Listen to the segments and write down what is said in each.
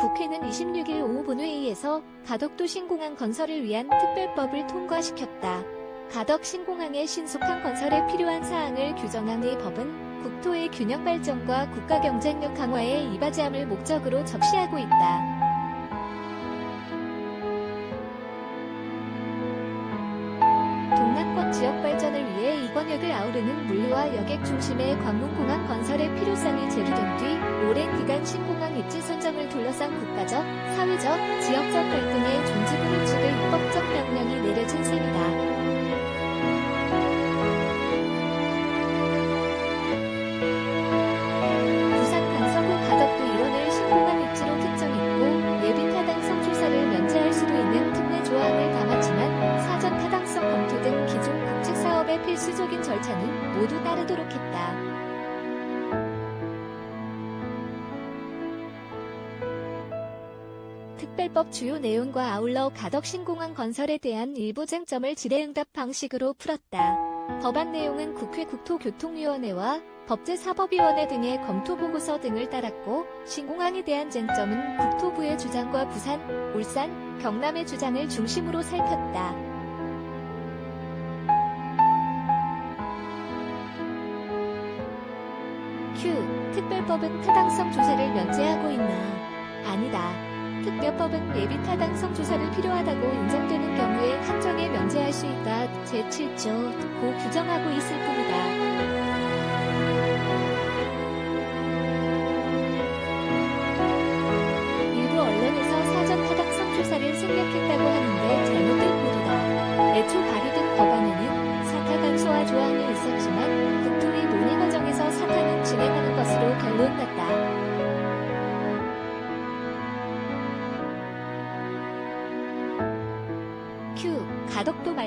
국회는 26일 오후 본회의에서 가덕도 신공항 건설을 위한 특별법을 통과시켰다. 가덕 신공항의 신속한 건설에 필요한 사항을 규정한 이 법은 국토의 균형 발전과 국가 경쟁력 강화에 이바지함을 목적으로 적시하고 있다. 동남권 지역 발전을 위해 이권역을 아우르는 물류와 여객 중심의 관문공항 건설의 필요성이 제기된 뒤 오랜 기간 신공항 입지 선정을 둘러싼 국가적, 사회적, 지역적 갈등의 종지부를 찍을 입법적 명령이 내려진 셈이다. 특별법 주요 내용과 아울러 가덕 신공항 건설에 대한 일부 쟁점을 질의응답 방식으로 풀었다. 법안 내용은 국회 국토교통위원회와 법제사법위원회 등의 검토보고서 등을 따랐고 신공항에 대한 쟁점은 국토부의 주장과 부산, 울산, 경남의 주장을 중심으로 살폈다. Q. 특별법은 타당성 조사를 면제하고 있나? 아니다. 특별법은 예비 타당성 조사를 필요하다고 인정되는 경우에 한정에 면제할 수 있다. 제7조 고 규정하고 있을 뿐이다.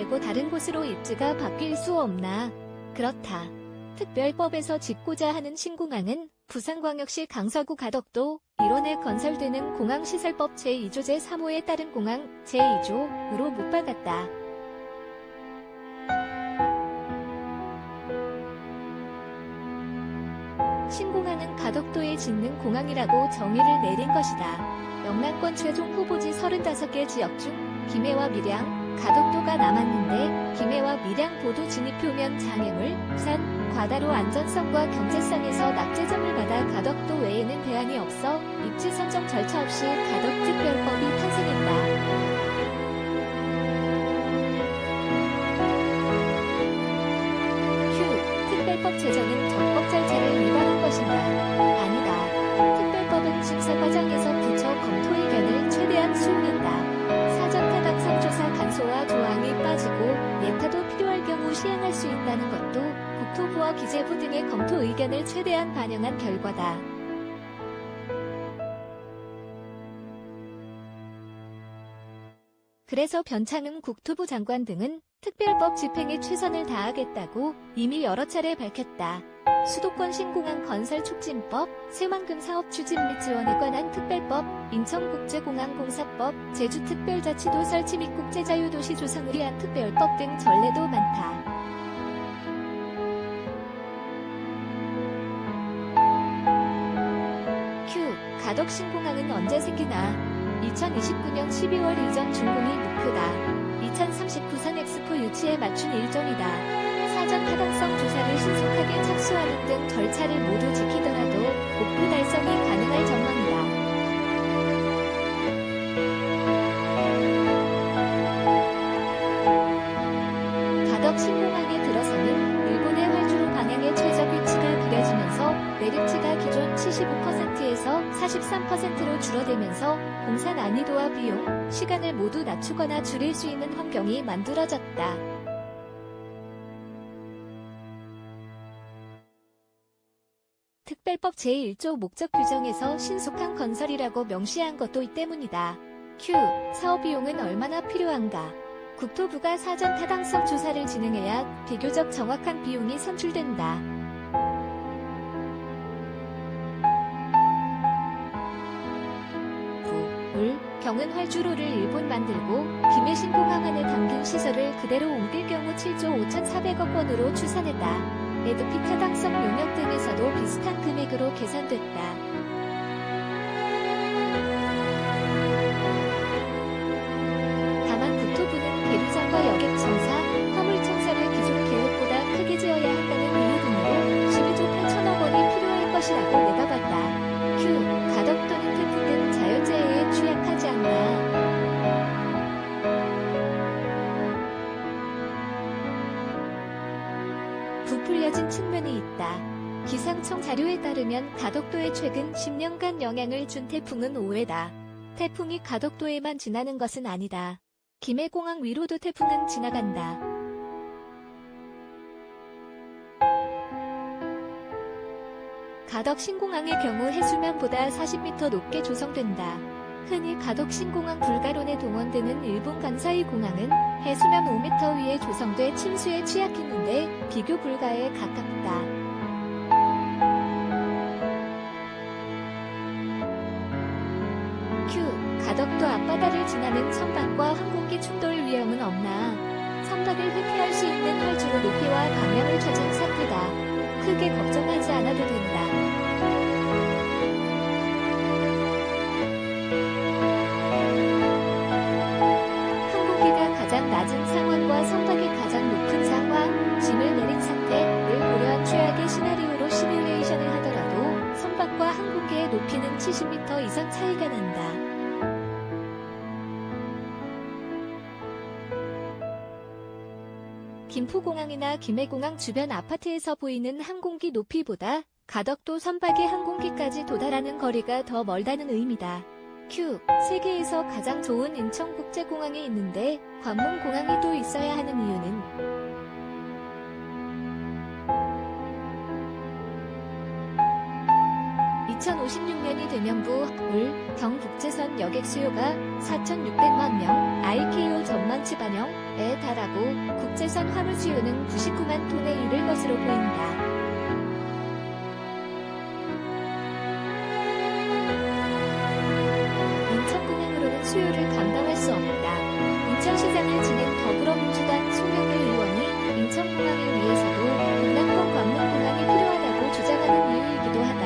말고 다른 곳으로 입지가 바뀔 수 없나? 그렇다. 특별법에서 짓고자 하는 신공항은 부산광역시 강서구 가덕도 일원에 건설되는 공항시설법 제2조 제3호에 따른 공항 제2조으로 못 박았다. 신공항은 가덕도에 짓는 공항이라고 정의를 내린 것이다. 영남권 최종 후보지 35개 지역 중 김해와 밀양, 가덕도가 남았는데 김해와 밀양 보도 진입 표면 장애물, 산, 과다로 안전성과 경제성에서 낙제점을 받아 가덕도 외에는 대안이 없어 입지 선정 절차 없이 가덕 특별법이 탄생했다. 기재부 등의 검토 의견을 최대한 반영한 결과다. 그래서 변창흠 국토부 장관 등은 특별법 집행에 최선을 다하겠다고 이미 여러 차례 밝혔다. 수도권 신공항 건설 촉진법, 새만금 사업 추진 및 지원에 관한 특별법, 인천국제공항 공사법, 제주특별자치도 설치 및 국제자유도시 조성을 위한 특별법 등 전례도 많다. 가덕 신공항은 언제 생기나? 2029년 12월 이전 준공이 목표다. 2030 부산 엑스포 유치에 맞춘 일정이다. 사전 타당성 조사를 신속하게 착수하는 등 절차를 모두 지키더라도 목표 달성이 가능할 전망이다. 신공항에 들어서는 43%로 줄어들면서 공사 난이도와 비용, 시간을 모두 낮추거나 줄일 수 있는 환경이 만들어졌다. 특별법 제1조 목적 규정에서 신속한 건설이라고 명시한 것도 이 때문이다. Q. 사업 비용은 얼마나 필요한가? 국토부가 사전 타당성 조사를 진행해야 비교적 정확한 비용이 산출된다. 물, 경은 활주로를 일본 만들고 김해 신공항 안에 담긴 시설을 그대로 옮길 경우 7조 5,400억 원으로 추산했다. 에드피 타당성 용역 등에서도 비슷한 금액으로 계산됐다. 달라진 측면이 있다. 기상청 자료에 따르면 가덕도에 최근 10년간 영향을 준 태풍은 5회다. 태풍이 가덕도에만 지나는 것은 아니다. 김해공항 위로도 태풍은 지나간다. 가덕 신공항의 경우 해수면보다 40m 높게 조성된다. 흔히 가덕 신공항 불가론에 동원되는 일본 간사이 공항은 해수면 5m 위에 조성돼 침수에 취약했는데 비교 불가에 가깝다. 큐. 가덕도 앞바다를 지나는 선박과 항공기 충돌 위험은 없나? 선박을 회피할 수 있는 활주로 높이와 방향을 찾은 상태다. 크게 걱정하지 않아도 된다. 낮은 상황과 선박이 가장 높은 상황, 짐을 내린 상태를 고려한 최악의 시나리오로 시뮬레이션을 하더라도 선박과 항공기의 높이는 70m 이상 차이가 난다. 김포공항이나 김해공항 주변 아파트에서 보이는 항공기 높이보다 가덕도 선박의 항공기까지 도달하는 거리가 더 멀다는 의미다. 큐. 세계에서 가장 좋은 인천국제공항이 있는데 관문공항이 또 있어야 하는 이유는 2056년이 되면 부, 울, 경 국제선 여객 수요가 4,600만 명, IKO 전망치 반영에 달하고 국제선 화물 수요는 99만 톤에 이를 것으로 보인다. 수요를 감당할 수 없다. 인천시장을 지낸 더불어민주당 송영길 의원이 인천공항을 위해서도 동남권 관문공항이 필요하다고 주장하는 이유이기도 하다.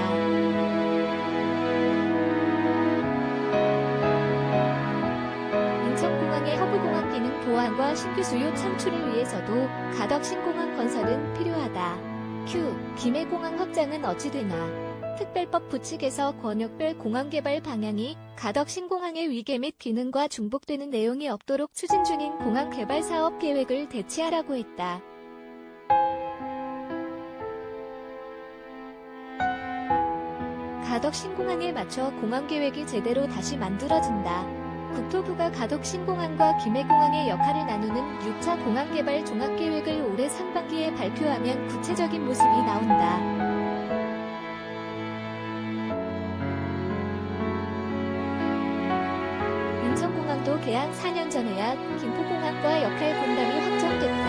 인천공항의 허브공항 기능 보완과 신규 수요 창출을 위해서도 가덕 신공항 건설은 필요하다. 큐. 김해공항 확장은 어찌 되나. 특별법 부칙에서 권역별 공항 개발 방향이 가덕 신공항의 위계 및 기능과 중복되는 내용이 없도록 추진 중인 공항 개발 사업 계획을 대체하라고 했다. 가덕 신공항에 맞춰 공항 계획이 제대로 다시 만들어진다. 국토부가 가덕 신공항과 김해공항의 역할을 나누는 6차 공항 개발 종합 계획을 올해 상반기에 발표하면 구체적인 모습이 나온다. 인천공항도 개항 4년 전에야 김포공항과 역할 분담이 확정됐다.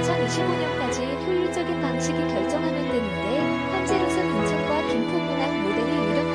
2025년까지 효율적인 방식이 결정하면 되는데 현재로선 인천과 김포공항 모델이 유력하다.